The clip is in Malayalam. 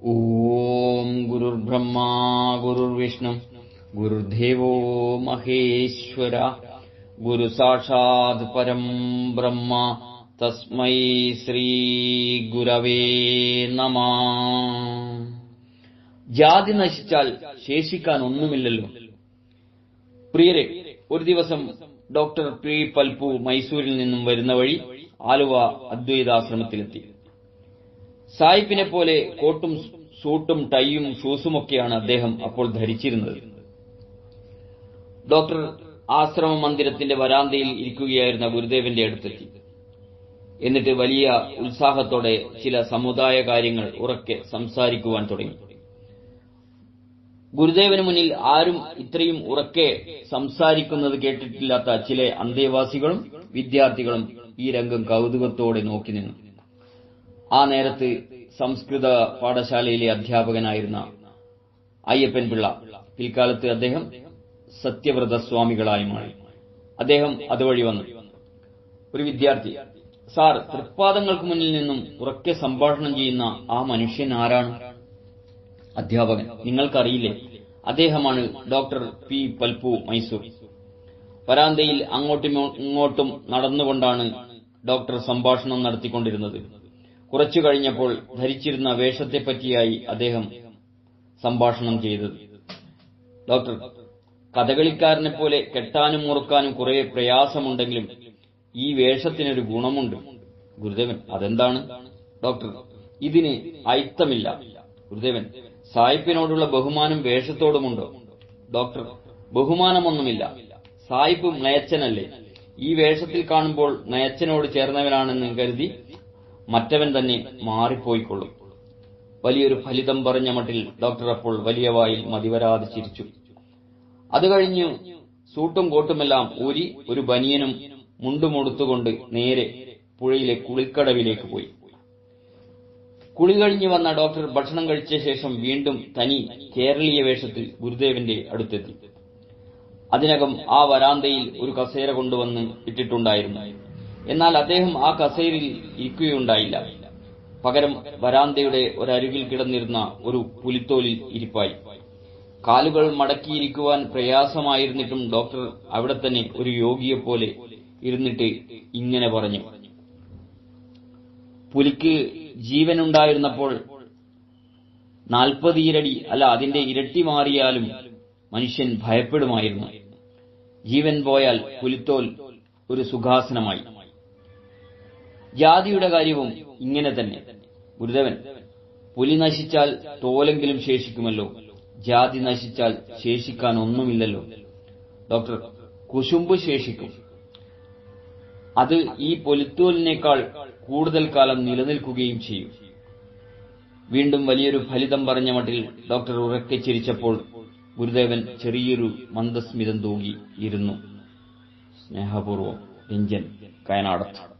ഓം ഗുരുർബ്രഹ്മാ ഗുരുർവിഷ്ണു ഗുരുദേവോ മഹേശ്വര സാക്ഷാത് പരം ബ്രഹ്മ തസ്മൈ ശ്രീ ഗുരവേ നമ ജാതി നശിച്ചാൽ ശേഷിക്കാൻ ഒന്നുമില്ലല്ലോ. പ്രിയരെ ഒരു ദിവസം ഡോക്ടർ പി പൽപു മൈസൂരിൽ നിന്നും വരുന്ന വഴി ആലുവ അദ്വൈതാശ്രമത്തിലെത്തി. സായിപ്പിനെ പോലെ കോട്ടും സൂട്ടും ടൈയും ഷൂസുമൊക്കെയാണ് അദ്ദേഹം അപ്പോൾ ധരിച്ചിരുന്നത്. ഡോക്ടർ ആശ്രമ മന്ദിരത്തിന്റെ വരാന്തയിൽ ഇരിക്കുകയായിരുന്ന ഗുരുദേവന്റെ അടുത്തെത്തി. എന്നിട്ട് വലിയ ഉത്സാഹത്തോടെ ചില സമുദായ കാര്യങ്ങൾ ഉറക്കെ സംസാരിക്കുവാൻ തുടങ്ങി. ഗുരുദേവന് മുന്നിൽ ആരും ഇത്രയും ഉറക്കെ സംസാരിക്കുന്നത് കേട്ടിട്ടില്ലാത്ത ചില അന്തേവാസികളും വിദ്യാർത്ഥികളും ഈ രംഗം കൗതുകത്തോടെ നോക്കി നിന്നു. ആ നേരത്ത് സംസ്കൃത പാഠശാലയിലെ അധ്യാപകനായിരുന്ന അയ്യപ്പൻ പിള്ള പിൽക്കാലത്ത് അദ്ദേഹം സത്യവ്രത സ്വാമികളായി മാറി അദ്ദേഹം അതുവഴി വന്നു. ഒരു വിദ്യാർത്ഥി സാർ തൃപ്പാദങ്ങൾക്ക് മുന്നിൽ നിന്നും ഉറക്കെ സംഭാഷണം ചെയ്യുന്ന ആ മനുഷ്യൻ ആരാണ്? അധ്യാപകൻ നിങ്ങൾക്കറിയില്ലേ അദ്ദേഹമാണ് ഡോക്ടർ പി. പൽപു മൈസൂർ. വരാന്തയിൽ അങ്ങോട്ടും ഇങ്ങോട്ടും നടന്നുകൊണ്ടാണ് ഡോക്ടർ സംഭാഷണം നടത്തിക്കൊണ്ടിരുന്നത്. കുറച്ചു കഴിഞ്ഞപ്പോൾ ധരിച്ചിരുന്ന വേഷത്തെപ്പറ്റിയായി അദ്ദേഹം സംഭാഷണം ചെയ്തത്. ഡോക്ടർ കഥകളിക്കാരനെ പോലെ കെട്ടാനും മുറുക്കാനും കുറെ പ്രയാസമുണ്ടെങ്കിലും ഈ വേഷത്തിനൊരു ഗുണമുണ്ട്. ഗുരുദേവൻ അതെന്താണ്? ഡോക്ടർ ഇതിന് അയിത്തമില്ല. ഗുരുദേവൻ സായിപ്പിനോടുള്ള ബഹുമാനം വേഷത്തോടുമുണ്ടോ? ഡോക്ടർ ബഹുമാനമൊന്നുമില്ല. സായിപ്പ് നയച്ചനല്ലേ? ഈ വേഷത്തിൽ കാണുമ്പോൾ നയച്ചനോട് ചേർന്നവനാണെന്ന് കരുതി മറ്റവൻ തന്നെ മാറിപ്പോയിക്കൊള്ളും. വലിയൊരു ഫലിതം പറഞ്ഞ മട്ടിൽ ഡോക്ടർ അപ്പോൾ വലിയ വായിൽ മതിവരാതെ ചിരിച്ചു. അത് കഴിഞ്ഞു സൂട്ടും കോട്ടുമെല്ലാം ഊരി ഒരു ബനിയനും മുണ്ടുമുടുത്തുകൊണ്ട് നേരെ പുഴയിലെ കുളിക്കടവിലേക്ക് പോയി. കുളി കഴിഞ്ഞു വന്ന ഡോക്ടർ ഭക്ഷണം കഴിച്ച ശേഷം വീണ്ടും തനി കേരളീയ വേഷത്തിൽ ഗുരുദേവന്റെ അടുത്തെത്തി. അതിനകം ആ വരാന്തയിൽ ഒരു കസേര കൊണ്ടുവന്ന് ഇട്ടിട്ടുണ്ടായിരുന്നു. എന്നാൽ അദ്ദേഹം ആ കസേരയിൽ ഇരിക്കുകയുണ്ടായില്ല. പകരം വരാന്തയുടെ ഒരരികിൽ കിടന്നിരുന്ന ഒരു പുലിത്തോലിൽ ഇരിപ്പായി. കാലുകൾ മടക്കിയിരിക്കുവാൻ പ്രയാസമായിരുന്നിട്ടും ഡോക്ടർ അവിടെ തന്നെ ഒരു യോഗിയെപ്പോലെ ഇരുന്നിട്ട് ഇങ്ങനെ പറഞ്ഞു. പുലിക്ക് ജീവനുണ്ടായിരുന്നപ്പോൾ നാൽപ്പത് ഇരടി അല്ല അതിന്റെ ഇരട്ടി മാറിയാലും മനുഷ്യൻ ഭയപ്പെടുമായിരുന്നു. ജീവൻ പോയാൽ പുലിത്തോൽ ഒരു സുഖാസനമായി. ജാതിയുടെ കാര്യവും ഇങ്ങനെ തന്നെ. ഗുരുദേവൻ പുലി നശിച്ചാൽ തോലെങ്കിലും ശേഷിക്കുമല്ലോ. ജാതി നശിച്ചാൽ ശേഷിക്കാൻ ഒന്നുമില്ലല്ലോ ഡോക്ടർ കുശുമ്പ് ശേഷിക്കും. അത് ഈ പൊലിത്തോലിനേക്കാൾ കൂടുതൽ കാലം നിലനിൽക്കുകയും ചെയ്യും. വീണ്ടും വലിയൊരു ഫലിതം പറഞ്ഞ മട്ടിൽ ഡോക്ടർ ഉറക്കെ ചിരിച്ചപ്പോൾ ഗുരുദേവൻ ചെറിയൊരു മന്ദസ്മിതം തൂങ്ങിയിരുന്നു. ഇരുന്നു സ്നേഹപൂർവം രഞ്ജൻ കയനാടത്ത്.